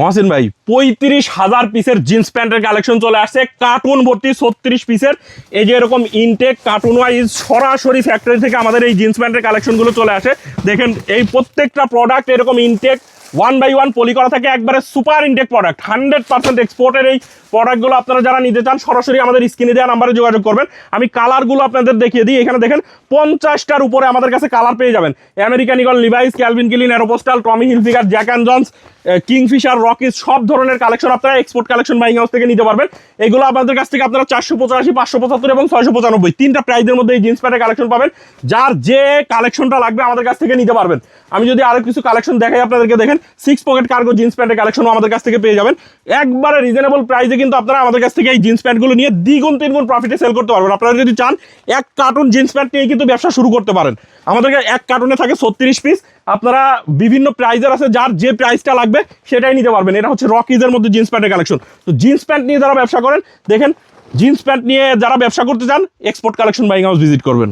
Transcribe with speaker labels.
Speaker 1: মহসিন ভাই, পঁয়ত্রিশ হাজার পিসের জিন্স প্যান্টের কালেকশন চলে আসছে। কার্টুন ভর্তি ছত্রিশ পিসের এই যে এরকম ইনটেক কার্টুন ওয়াইজ সরাসরি ফ্যাক্টরি থেকে আমাদের এই জিন্স প্যান্টের কালেকশনগুলো চলে আসে। দেখেন, এই প্রত্যেকটা প্রোডাক্ট এরকম intact one by one poly করা থাকে একবারে super intact product hundred percent এক্সপোর্টের এই প্রোডাক্টগুলো আপনারা যারা নিতে চান, সরাসরি আমাদের স্ক্রিনে দেওয়া নাম্বারে যোগাযোগ করবেন। আমি কালারগুলো আপনাদের দেখিয়ে দিই। এখানে দেখেন, পঞ্চাশটার উপরে আমাদের কাছে কালার পেয়ে যাবেন। American Eagle Levi's Calvin Klein Aeropostale Tommy Hilfiger Jack and Jones Kingfisher Rockies সব ধরনের কালেকশন আপনারা এক্সপোর্ট কালেকশন বাইং হাউস থেকে নিতে পারবেন। এগুলো আপনাদের কাছ থেকে আপনারা চারশো পঁচাশি, পাঁচশো পঁচাত্তর এবং ছয়শো পঁচানব্বই তিনটা প্রাইজের মধ্যে এই জিন্স প্যান্টের কালেকশন পাবেন। যার যে কালেকশনটা লাগবে আমাদের কাছ থেকে নিতে পারবেন। আমি যদি আরও কিছু কালেকশন দেখাই আপনাদেরকে, দেখেন সিক্স পকেট কার্গো জিন্স প্যান্টের কালেকশনও আমাদের কাছ থেকে পেয়ে যাবেন। একবারে রিজনেবল প্রাইসে কিন্তু আপনারা আমাদের কাছ থেকে এই জিন্স প্যান্টগুলো নিয়ে দ্বিগুণ, তিনগুণ প্রফিটে সেল করতে পারবেন। আপনারা যদি চান, এক কার্টুন জিন্স প্যান্ট নিয়ে কিন্তু ব্যবসা শুরু করতে পারেন। আমাদের এক কার্টুনে থাকে ছত্রিশ পিস আপনারা বিভিন্ন প্রাইজের আছে, যার যে প্রাইসটা লাগবে, সেটাই নিতে পারবেন। এটা হচ্ছে রকিজের মধ্যে জিন্স প্যান্টের কালেকশন তো জিন্স প্যান্ট নিয়ে যারা ব্যবসা করেন, দেখেন জিন্স প্যান্ট নিয়ে যারা ব্যবসা করতে চান export collection buying house visit করবেন।